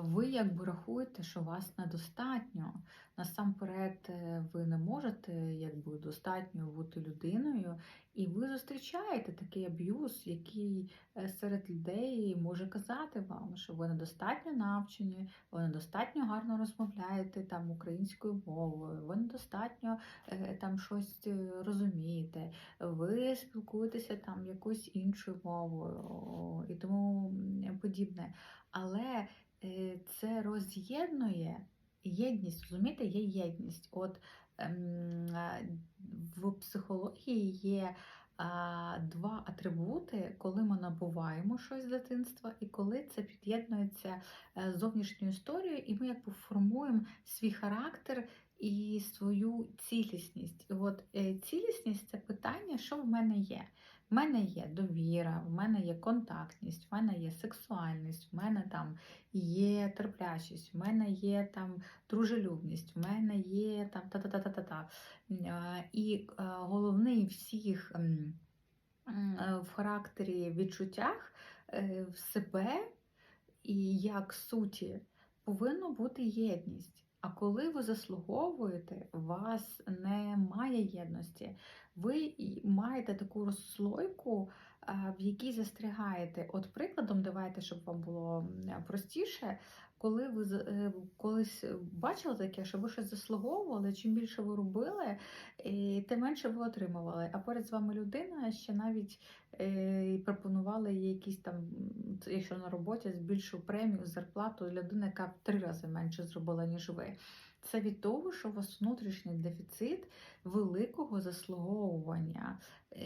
Ви якби рахуєте, що вас недостатньо. Насамперед, е, ви не можете якби достатньо бути людиною, і ви зустрічаєте такий аб'юз, який е, серед людей може казати вам, що ви недостатньо навчені, ви недостатньо гарно розмовляєте там українською мовою, ви недостатньо е, там щось розумієте, ви спілкуєтеся там якоюсь іншою мовою і тому подібне. Але це роз'єднує єдність, розумієте, є єдність. От ем, в психології є два атрибути, коли ми набуваємо щось з дитинства, і коли це під'єднується е, з зовнішньою історією, і ми якби формуємо свій характер і свою цілісність. І от е, цілісність це питання, що в мене є. В мене є довіра, в мене є контактність, в мене є сексуальність, в мене там є терплячість, в мене є там дружелюбність, в мене є там та-та-та-та-та. Е, І е, головний всіх е, в характері відчуттях е, в себе і як суті повинна бути єдність. А коли ви заслуговуєте, у вас немає єдності. Ви маєте таку розслойку, в якій застрягаєте. От прикладом, давайте, щоб вам було простіше, коли ви е, колись бачили таке, що ви щось заслуговували, чим більше ви робили, тим менше ви отримували. А поряд з вами людина ще навіть е, і пропонували якісь там, якщо на роботі, збільшив премію, зарплату людина, яка в три рази менше зробила, ніж ви. Це від того, що у вас внутрішній дефіцит великого заслуговування. Е,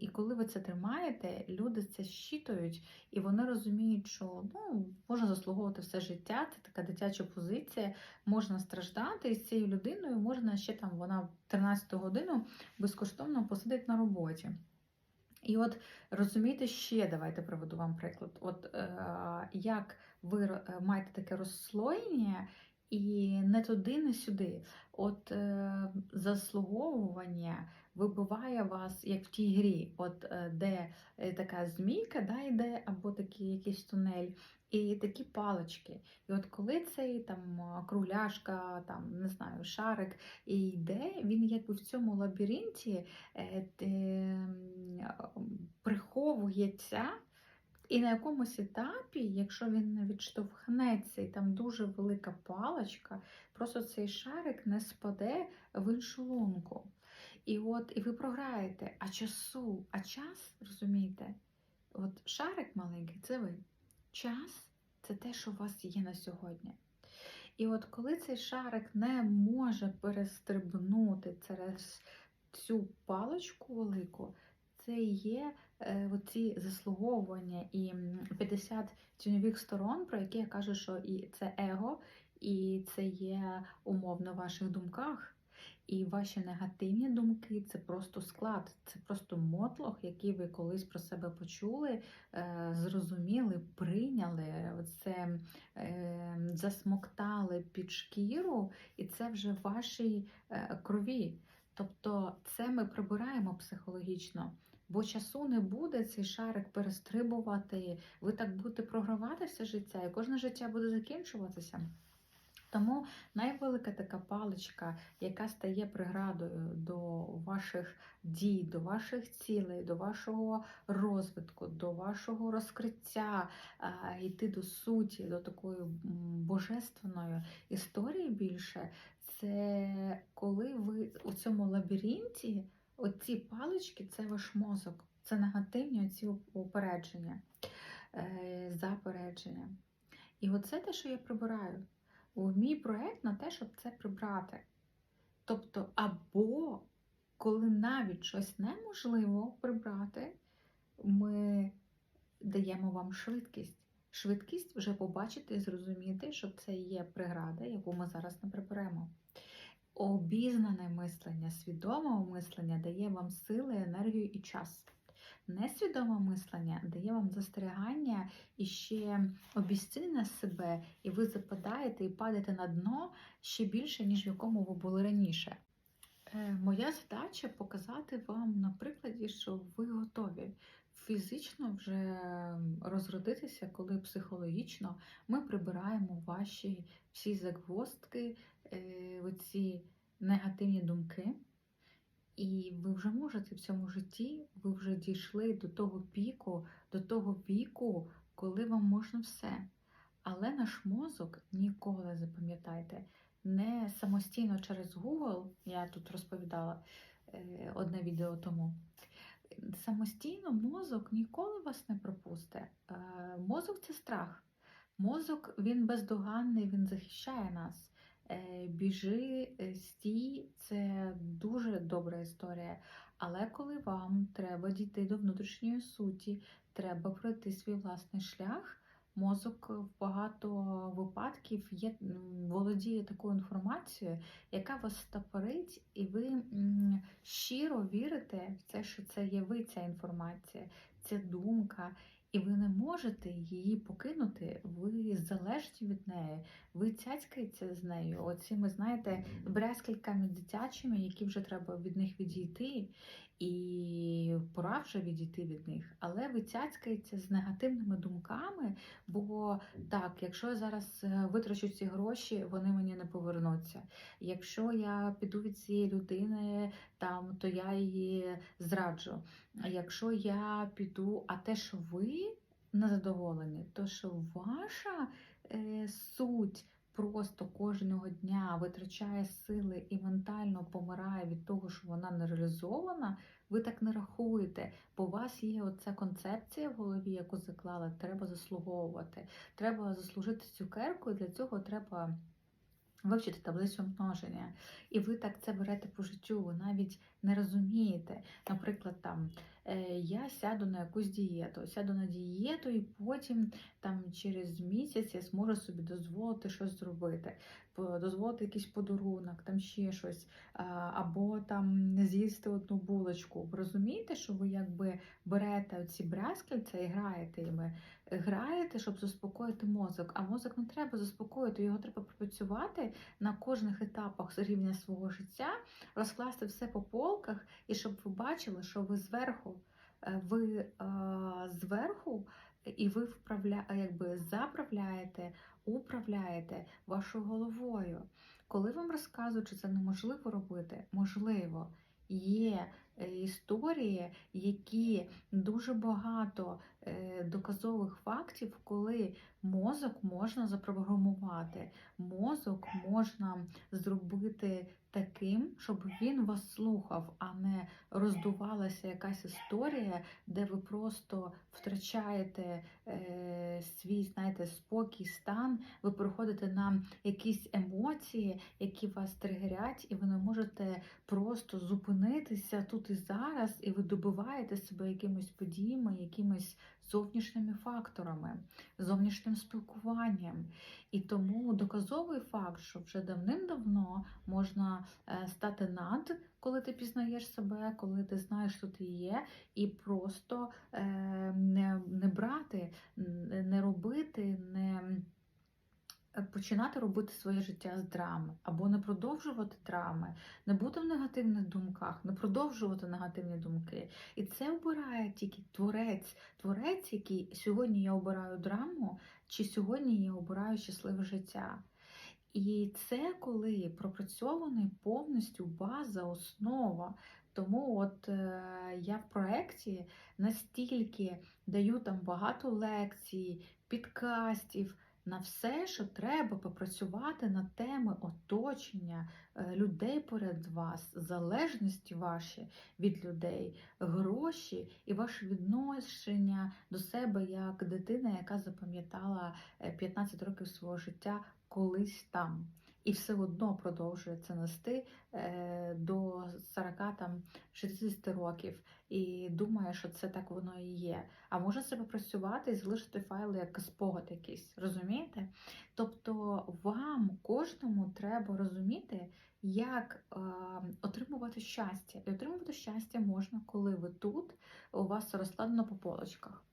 І коли ви це тримаєте, люди це щитують, і вони розуміють, що ну, можна заслуговувати все життя, це така дитяча позиція, можна страждати, і з цією людиною можна ще там вона в 13 годину безкоштовно посидить на роботі. І от розумієте, ще давайте приведу вам приклад. От е, як ви е, маєте таке розслоєння, і не туди, не сюди. От е, заслуговування вибиває вас, як в тій грі, от е, де е, така змійка да, йде, або такий якийсь тунель, і такі палички. І от коли цей там кругляшка, там не знаю, шарик і йде, він якби в цьому лабіринті е, а, приховується. І на якомусь етапі, якщо він не відштовхнеться, і там дуже велика паличка, просто цей шарик не спаде в іншу лунку. І от і ви програєте, а часу, а час, розумієте, от шарик маленький це ви. Час це те, що у вас є на сьогодні. І от коли цей шарик не може перестрибнути через цю паличку велику, це є оці заслуговування і 50 тіньових сторон, про які я кажу, що і це его, і це є умовно в ваших думках. І ваші негативні думки це просто склад, це просто мотлох, який ви колись про себе почули, е, зрозуміли, прийняли, це е, засмоктали під шкіру, і це вже в вашій е, крові. Тобто це ми прибираємо психологічно. Бо часу не буде цей шарик перестрибувати, ви так будете програвати все життя, і кожне життя буде закінчуватися. Тому найвелика така паличка, яка стає преградою до ваших дій, до ваших цілей, до вашого розвитку, до вашого розкриття, йти до суті, до такої божественної історії більше, це коли ви у цьому лабіринті, оці палички це ваш мозок, це негативні оці упередження, е, запередження. І оце те, що я прибираю мій проект на те, щоб це прибрати. Тобто, або коли навіть щось неможливо прибрати, ми даємо вам швидкість. Швидкість вже побачити і зрозуміти, що це є преграда, яку ми зараз не приберемо. Обізнане мислення, свідоме мислення дає вам сили, енергію і час. Несвідоме мислення дає вам застерігання і ще обіцінення себе, і ви западаєте і падаєте на дно ще більше, ніж в якому ви були раніше. Е, Моя задача показати вам на прикладі, що ви готові. Фізично вже розродитися, коли психологічно ми прибираємо ваші всі загвоздки, е, оці негативні думки. І ви вже можете в цьому житті, ви вже дійшли до того піку, до того віку, коли вам можна все. Але наш мозок ніколи, запам'ятайте, не самостійно через Google, я тут розповідала е, одне відео тому. Самостійно мозок ніколи вас не пропусте. Е, Мозок це страх. Мозок він бездоганний, він захищає нас. Е, Біжи, е, стій це дуже добра історія. Але коли вам треба дійти до внутрішньої суті, треба пройти свій власний шлях. Мозок в багато випадків є, володіє такою інформацією, яка вас стопорить, і ви щиро вірите в те, що це є ви ця інформація, ця думка, і ви не можете її покинути, ви від неї, ви цяцькаєте з нею. Оціми, знаєте, брязкальками дитячими, які вже треба від них відійти, і пора вже відійти від них. Але ви цяцькаєте з негативними думками, бо так, якщо я зараз е, витрачу ці гроші, вони мені не повернуться. Якщо я піду від цієї людини, там, то я її зраджу. Якщо я піду, а те, що ви незадоволені, то що ваша е, суть просто кожного дня витрачає сили і ментально помирає від того, що вона не реалізована, ви так не рахуєте, бо у вас є оця концепція в голові, яку заклали, треба заслуговувати. Треба заслужити цукерку, і для цього треба вивчити таблицю множення. І ви так це берете по життю, ви навіть не розумієте. Наприклад, там е, я сяду на якусь дієту, сяду на дієту, і потім там через місяць я зможу собі дозволити щось зробити, дозволити якийсь подарунок, там ще щось, або там не з'їсти одну булочку. Розумієте, що ви якби берете оці брязкальця і граєте іми, граєте, щоб заспокоїти мозок. А мозок не треба заспокоїти, його треба пропрацювати на кожних етапах рівня свого життя, розкласти все по полках, і щоб ви бачили, що ви зверху, ви е, зверху, і ви вправля, якби заправляєте, управляєте вашою головою. Коли вам розказують, що це неможливо робити, можливо, є е, історії, які дуже багато е, доказових фактів, коли мозок можна запрограмувати, мозок можна зробити таким, щоб він вас слухав, а не роздувалася якась історія, де ви просто втрачаєте е, свій, знаєте, спокій, стан, ви переходите на якісь емоції, які вас тригерять, і ви не можете просто зупинитися тут і зараз, і ви добиваєте себе якимись подіями, якимись зовнішніми факторами, зовнішнім спілкуванням. І тому доказовий факт, що вже давним-давно можна е, стати над, коли ти пізнаєш себе, коли ти знаєш, що ти є, і просто е, не, не брати, не робити, не починати робити своє життя з драми, або не продовжувати драми, не бути в негативних думках, не продовжувати негативні думки. І це обирає тільки творець, творець, який сьогодні я обираю драму, чи сьогодні я обираю щасливе життя. І це коли пропрацьований повністю база, основа. Тому от е, я в проєкті настільки даю там багато лекцій, підкастів на все, що треба попрацювати на теми оточення е, людей поряд вас, залежності ваші від людей, гроші і ваше відношення до себе як дитина, яка запам'ятала е, 15 років свого життя колись там. І все одно продовжує це нести е, до 40 там 60 років і думає, що це так воно і є. А може себе працювати і залишити файли як спогад якийсь, розумієте? Тобто вам кожному треба розуміти, як е, отримувати щастя. І отримувати щастя можна, коли ви тут, у вас розкладено по полочках.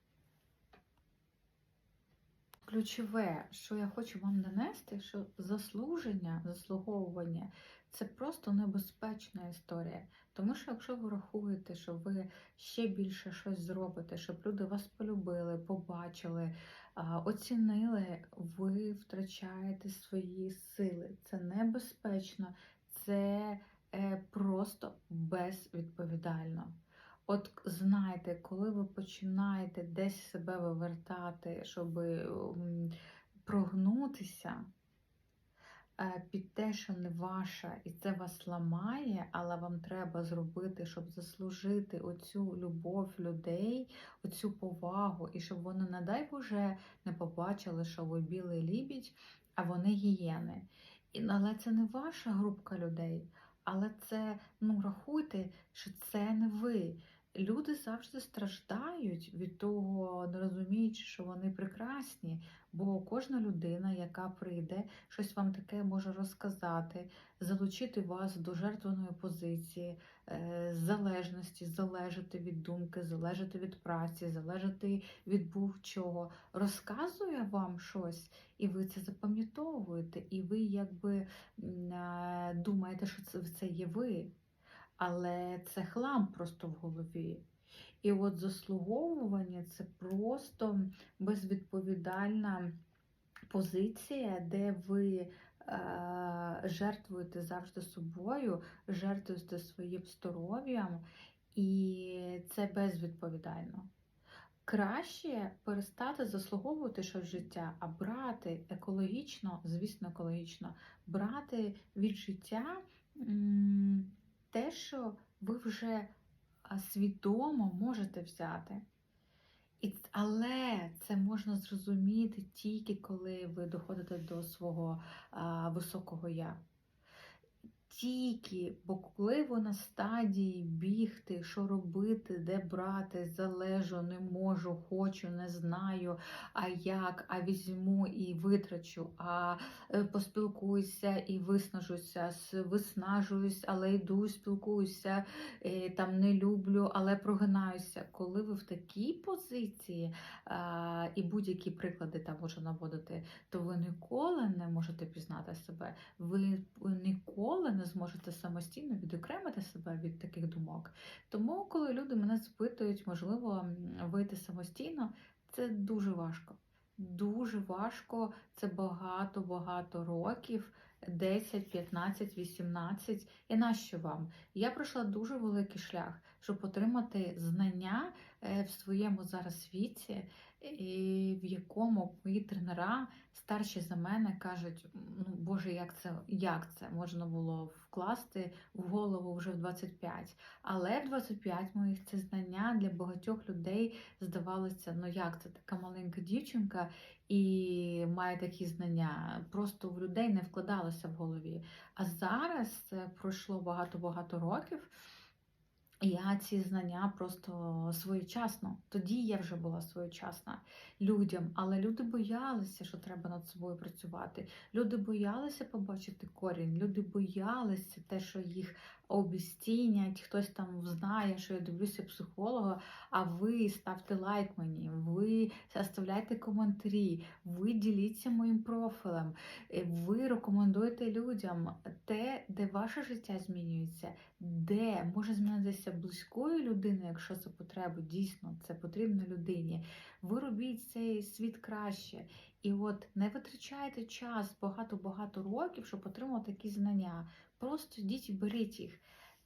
Ключове, що я хочу вам донести, що заслуження, заслуговування це просто небезпечна історія. Тому що якщо ви рахуєте, що ви ще більше щось зробите, щоб люди вас полюбили, побачили, оцінили, ви втрачаєте свої сили. Це небезпечно, це е, просто безвідповідально. От знайте, коли ви починаєте десь себе вивертати, щоб прогнутися е, під те, що не ваша, і це вас ламає, але вам треба зробити, щоб заслужити оцю любов людей, оцю повагу, і щоб вони, не дай Боже, не побачили, що ви білий лібідь, а вони гієни. Але це не ваша групка людей, але це, ну, рахуйте, що це не ви. Люди завжди страждають від того, не розуміючи, що вони прекрасні. Бо кожна людина, яка прийде, щось вам таке може розказати, залучити вас до жертвеної позиції, е, залежності, залежати від думки, залежати від праці, залежати від будь-чого, розказує вам щось, і ви це запам'ятовуєте, і ви якби е, думаєте, що це, це є ви. Але це хлам просто в голові. І от заслуговування це просто безвідповідальна позиція, де ви е, жертвуєте завжди собою, жертвуєте своїм здоров'ям, і це безвідповідально. Краще перестати заслуговувати щось життя, а брати екологічно, звісно, екологічно, брати від життя м, те, що ви вже свідомо можете взяти. І, але це можна зрозуміти тільки коли ви доходите до свого а, високого я. Тільки, бо коли ви на стадії бігти, що робити, де брати, залежу, не можу, хочу, не знаю, а як, а візьму і витрачу, а е, поспілкуюся і виснажуся, виснажуюсь, але йду, спілкуюся, е, там не люблю, але прогинаюся. Коли ви в такій позиції, і будь-які приклади там можу наводити, то ви ніколи не можете пізнати себе. Ви ніколи не зможете самостійно відокремити себе від таких думок. Тому, коли люди мене запитують, можливо, вийти самостійно, це дуже важко. Дуже важко, це багато-багато років, 10, 15, 18. І нащо вам? Я пройшла дуже великий шлях, щоб отримати знання е, в своєму зараз віці, і в якому мої тренера старші за мене кажуть: ну Боже, як це, як це можна було вкласти в голову вже в 25. Але в 25 моїх це знання для багатьох людей здавалося, ну як це така маленька дівчинка і має такі знання. Просто в людей не вкладалося в голові. А зараз це пройшло багато-багато років. Я ці знання просто своєчасно. Тоді я вже була своєчасна людям, але люди боялися, що треба над собою працювати. Люди боялися побачити корінь, люди боялися те, що їх обістінять, хтось там знає, що я дивлюся психолога. А ви ставте лайк мені, ви оставляйте коментарі, ви діліться моїм профілем, е, ви рекомендуєте людям те, де ваше життя змінюється, де може змінитися близькою людиною, якщо це потреба, дійсно це потрібно людині. Ви робіть цей світ краще. І от не витрачайте час багато-багато років, щоб отримати такі знання. Просто йдіть і беріть їх.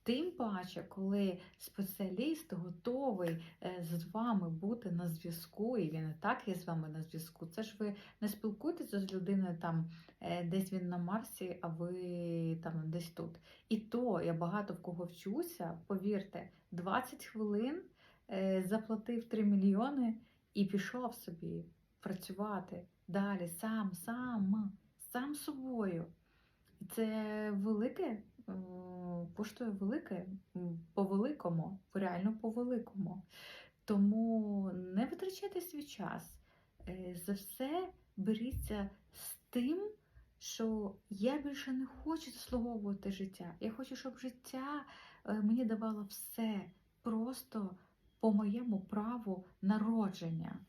Тим паче, коли спеціаліст готовий е, з вами бути на зв'язку, і він і так є з вами на зв'язку. Це ж ви не спілкуєтеся з людиною там е, десь він на Марсі, а ви там десь тут. І то я багато в кого вчуся, повірте, 20 хвилин е, заплатив 3 мільйони і пішов собі працювати далі сам, сам, сам собою. І Це велике, м, коштує велике, по-великому, реально по-великому. Тому не витрачайте свій час. Е, За все беріться з тим, що я більше не хочу заслуговувати життя. Я хочу, щоб життя е, мені давало все просто по моєму праву народження.